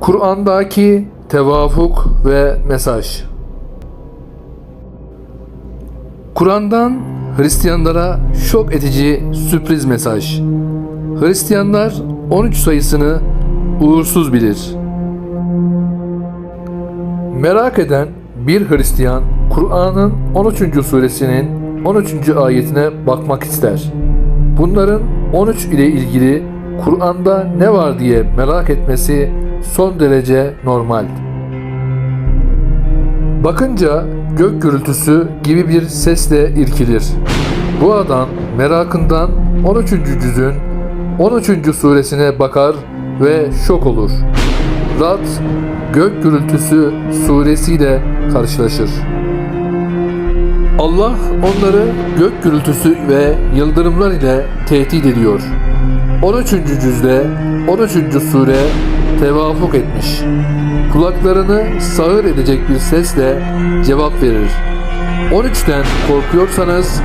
Kur'an'daki tevafuk ve mesaj. Kur'an'dan Hristiyanlara şok edici sürpriz mesaj. Hristiyanlar 13 sayısını uğursuz bilir. Merak eden bir Hristiyan Kur'an'ın 13. suresinin 13. ayetine bakmak ister. Bunların 13 ile ilgili Kur'an'da ne var diye merak etmesi son derece normal. Bakınca gök gürültüsü gibi bir sesle irkilir. Bu adam merakından 13. cüzün 13. suresine bakar ve şok olur. Rad gök gürültüsü suresiyle karşılaşır. Allah onları gök gürültüsü ve yıldırımlar ile tehdit ediyor. 13. cüzde 13. sure tevafuk etmiş. Kulaklarını sağır edecek bir sesle cevap verir. 13'ten korkuyorsanız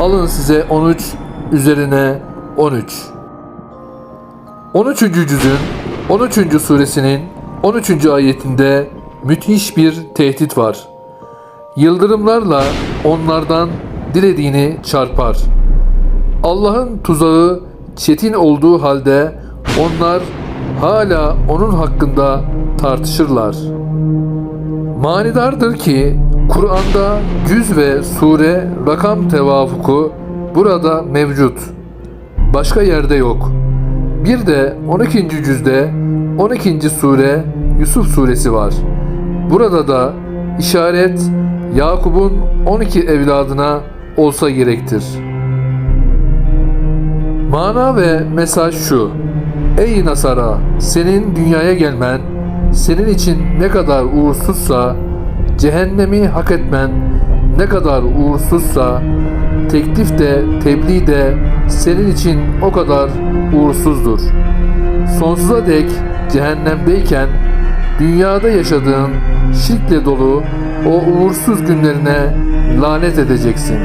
alın size 13 üzerine 13. 13. cüzün 13. suresinin 13. ayetinde müthiş bir tehdit var. Yıldırımlarla onlardan dilediğini çarpar. Allah'ın tuzağı çetin olduğu halde onlar hala onun hakkında tartışırlar. Manidardır ki Kur'an'da cüz ve sure rakam tevafuku burada mevcut. Başka yerde yok. Bir de 12. cüzde 12. sure Yusuf suresi var. Burada da işaret Yakup'un 12 evladına olsa gerektir. Mana ve mesaj şu. Ey Nasara, senin dünyaya gelmen, senin için ne kadar uğursuzsa, cehennemi hak etmen ne kadar uğursuzsa, teklif de tebliğ de senin için o kadar uğursuzdur. Sonsuza dek cehennemdeyken dünyada yaşadığın şirkle dolu o uğursuz günlerine lanet edeceksin.